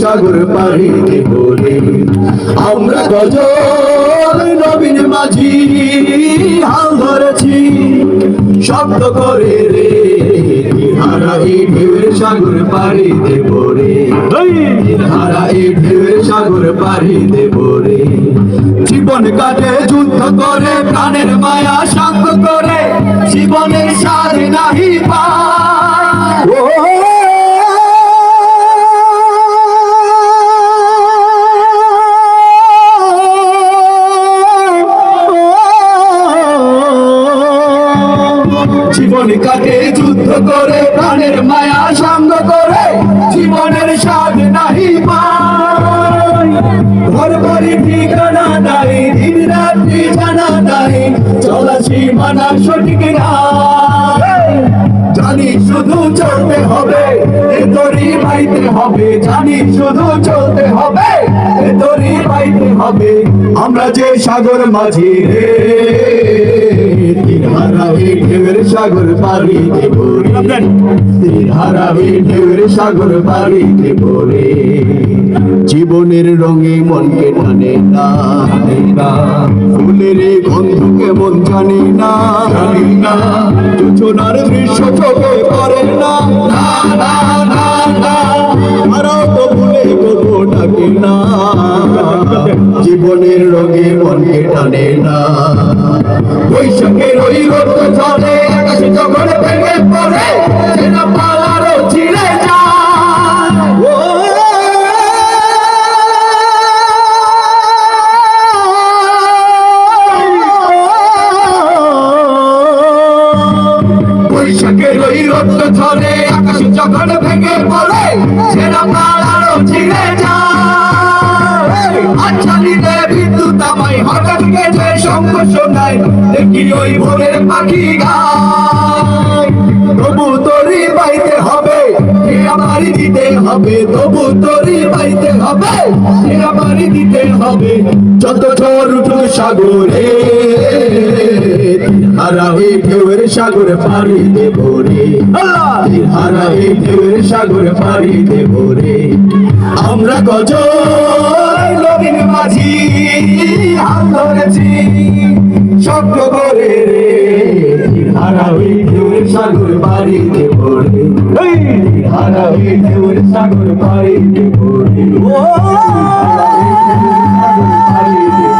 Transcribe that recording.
সাগর পাড়ি ভোরে আমরা গজল নবীন মাঝি হাল ধরেছি শব্দ করে রে সাগর সাগর জীবন কাটে যুদ্ধ করে প্রাণের মায়া শান্ত করে জীবনের স্বাদ নাহি পায় জীবন কাটে যুদ্ধ করে, প্রাণের মায়া সঙ্গ করে, জীবনের স্বাদ নাহি ঘর বাড়ি ঠিকানা নাই, দিন রাত্রি জানা নাই চলা সীমানা সঠিক জানি শুধু চলতে হবে, এ দড়ি বাইতে হবে। জানি শুধু চলতে হবে, এ দড়ি বাইতে হবে। আমরা যে সাগর মাঝি রে। ঢেউয়ের সাগর ঢেউয়ের সাগর জীবনের রঙে মনকে টানে না ফুলের গন্ধকে গন্ধ কেমন জানি না জানি না। যোচনার দৃশ্য চোখে পড়ে জীবনের রঙে মনকে টানে না। বৈশাখের ওই রোদ চলে ভেঙে পড়ে সেটা বৈশাখের আকাশে যখন ভেঙে পড়ে ছিঁড়ে যায়। হঠাৎ গেছে শঙ্খ শোনায় দেখি ওই ভোরের পাখি গায়। তবু তরি পাইতে হবে বাড়ি দিতে হবে। তবু তরি পাইতে হবে বাড়ি দিতে হবে। যত ঝড় উঠুক সাগরে হারাবে ঢেউয়ের সাগর পাড়ি দেব রে। হারাবে ঢেউয়ের সাগর পাড়ি দেব রে। আমরা গজল স্বপ্ন করে রে। হারাবি ঢেউয়ের সাগর পাড়ি। দেব রে হারাবে ঢেউয়ের সাগর ও। হারাবি রে সাগর Oh